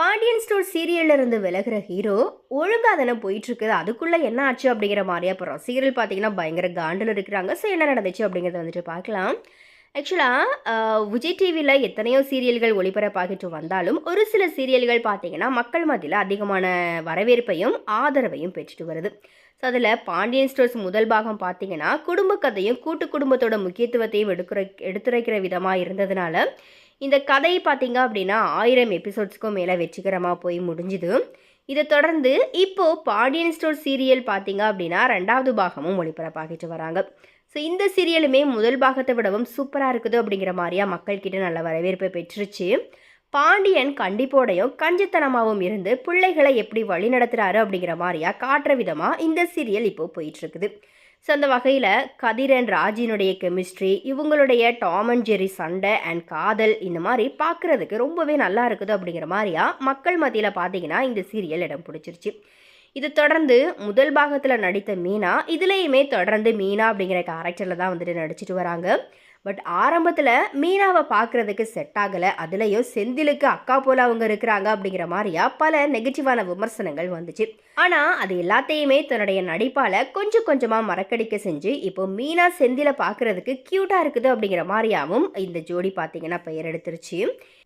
Pandian store சீரியல்ல இருந்து விலகுற hero ஒழுங்கா தானே போயிட்டு இருக்குது அதுக்குள்ள என்ன ஆச்சு அப்படிங்கிற மாதிரியா போகிறோம் சீரியல் பார்த்தீங்கன்னா பயங்கர காண்டில் இருக்கிறாங்க. ஸோ என்ன நடந்துச்சு அப்படிங்கிறத வந்துட்டு பார்க்கலாம் ஆக்சுவலாக விஜய் டிவியில் எத்தனையோ சீரியல்கள் ஒளிபரப்பாகிட்டு வந்தாலும் ஒரு சில சீரியல்கள் பார்த்தீங்கன்னா மக்கள் மத்தியில் அதிகமான வரவேற்பையும் ஆதரவையும் பெற்றுட்டு வருது. ஸோ அதில் பாண்டியன் ஸ்டோர்ஸ் முதல் பாகம் பார்த்தீங்கன்னா குடும்ப கதையும் கூட்டு குடும்பத்தோட முக்கியத்துவத்தையும் எடுக்கிற எடுத்துரைக்கிற விதமாக இருந்ததுனால இந்த கதை பார்த்தீங்க அப்படின்னா ஆயிரம் எபிசோட்ஸ்க்கும் மேலே வெற்றிகரமாக போய் முடிஞ்சுது. இதை தொடர்ந்து இப்போது பாண்டியன் ஸ்டோர் சீரியல் பார்த்தீங்க அப்படின்னா ரெண்டாவது பாகமும் ஒளிபரப்பாகிட்டு வராங்க. ஸோ இந்த சீரியலுமே முதல் பாகத்தை விடவும் சூப்பராக இருக்குது அப்படிங்கிற மாதிரியா மக்கள்கிட்ட நல்ல வரவேற்பை பெற்றுச்சு பாண்டியன் கண்டிப்போடையும் கஞ்சித்தனமாகவும் இருந்து பிள்ளைகளை எப்படி வழி நடத்துகிறாரு அப்படிங்கிற மாதிரியா காட்டுற விதமாக இந்த சீரியல் இப்போது போயிட்டுருக்குது ஸோ அந்த வகையில் கதிர் அண்ட் ராஜினுடைய கெமிஸ்ட்ரி இவங்களுடைய டாம் அண்ட் ஜெரி சண்டை அண்ட் காதல் இந்த மாதிரி பார்க்குறதுக்கு ரொம்பவே நல்லா இருக்குது அப்படிங்கிற மாதிரியா மக்கள் மத்தியில் பார்த்தீங்கன்னா இந்த சீரியல் இடம் பிடிச்சிருச்சு. இது தொடர்ந்து முதல் பாகத்தில் நடித்த மீனா இதுலேயுமே தொடர்ந்து மீனா அப்படிங்கிற கேரக்டரில் தான் வந்துட்டு நடிச்சிட்டு வராங்க. பட் ஆரம்பத்தில் மீனாவை பார்க்குறதுக்கு செட் ஆகலை. அதுலேயும் செந்திலுக்கு அக்கா போல் அவங்க இருக்கிறாங்க அப்படிங்கிற மாதிரியா பல நெகட்டிவான விமர்சனங்கள் வந்துச்சு. ஆனால் அது எல்லாத்தையுமே தன்னுடைய நடிப்பால் கொஞ்சம் கொஞ்சமாக மறக்கடிக்க செஞ்சு இப்போ மீனா செந்திலை பார்க்குறதுக்கு க்யூட்டாக இருக்குது அப்படிங்கிற மாதிரியாவும் இந்த ஜோடி பார்த்தீங்கன்னா பெயர் எடுத்துருச்சு.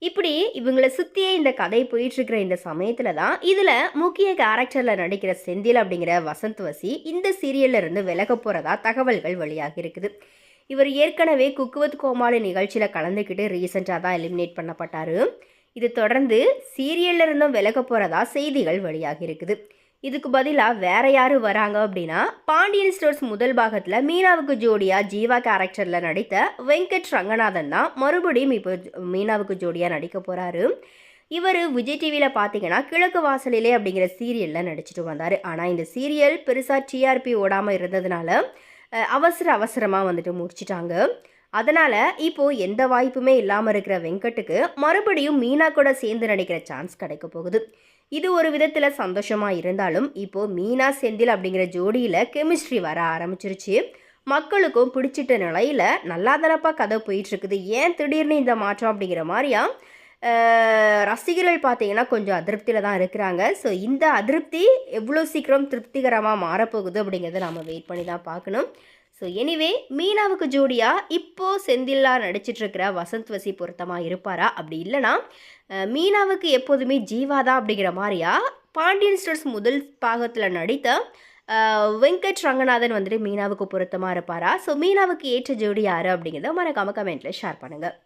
இப்படி இவங்களை சுற்றியே இந்த கதை போயிட்டுருக்கிற இந்த சமயத்தில் தான் இதில் முக்கிய கேரக்டரில் நடிக்கிற செந்தில் அப்படிங்கிற வசந்த் வசி இந்த சீரியல்ல இருந்து விலக போகிறதா தகவல்கள் வெளியாகி இருக்குது. இவர் ஏற்கனவே குக்குவத் கோமாளி நிகழ்ச்சியில் கலந்துக்கிட்டு ரீசெண்டாக தான் எலிமினேட் பண்ணப்பட்டார். இது தொடர்ந்து சீரியல்ல இருந்தும் விலக போகிறதா செய்திகள் வெளியாகி இருக்குது. இதுக்கு பதிலாக வேற யார் வராங்க அப்படின்னா பாண்டியன் ஸ்டோர்ஸ் முதல் பாகத்தில் மீனாவுக்கு ஜோடியாக ஜீவா கேரக்டரில் நடித்த வெங்கட் ரங்கநாதன் தான் மறுபடியும் இப்போ மீனாவுக்கு ஜோடியாக நடிக்க போகிறாரு இவர் விஜய் டிவியில் பார்த்தீங்கன்னா கிழக்கு வாசலிலே அப்படிங்கிற சீரியலில் நடிச்சிட்டு வந்தார். ஆனால் இந்த சீரியல் பெருசாக டிஆர்பி ஓடாமல் இருந்ததுனால அவசர அவசரமாக வந்துட்டு முடிச்சிட்டாங்க. அதனால் இப்போது எந்த வாய்ப்புமே இல்லாமல் இருக்கிற வெங்கட்டுக்கு மறுபடியும் மீனா கூட சேர்ந்து நடிக்கிற சான்ஸ் கிடைக்க போகுது. இது ஒரு விதத்தில் சந்தோஷமாக இருந்தாலும் இப்போது மீனா செந்தில் அப்படிங்கிற ஜோடியில் கெமிஸ்ட்ரி வர ஆரம்பிச்சிருச்சு. மக்களுக்கும் பிடிச்சிட்ட நிலையில் நல்லா தானப்பா கதை போயிட்டுருக்குது ஏன் திடீர்னு இந்த மாற்றம் அப்படிங்கிற மாதிரியா ரசிகர்கள் பார்த்தீங்கன்னா கொஞ்சம் அதிருப்தியில் தான் இருக்கிறாங்க. ஸோ இந்த அதிருப்தி எவ்வளோ சீக்கிரம் திருப்திகரமாக மாறப்போகுது அப்படிங்கிறத நம்ம வெயிட் பண்ணி தான் பார்க்கணும். ஸோ எனிவே மீனாவுக்கு ஜோடியாக இப்போது செந்தில்லா நடிச்சிட்ருக்கிற வசந்த் வசி பொருத்தமாக இருப்பாரா? அப்படி இல்லைனா மீனாவுக்கு எப்போதுமே ஜீவாதா அப்படிங்கிற மாதிரியா? பாண்டியன் ஸ்டோர்ஸ் முதல் பாகத்தில் நடித்த வெங்கட் ரங்கநாதன் வந்துட்டு மீனாவுக்கு பொருத்தமாக இருப்பாரா? ஸோ மீனாவுக்கு ஏற்ற ஜோடி யார் அப்படிங்கிறத மறக்காமல் கமெண்ட்டில் ஷேர் பண்ணுங்கள்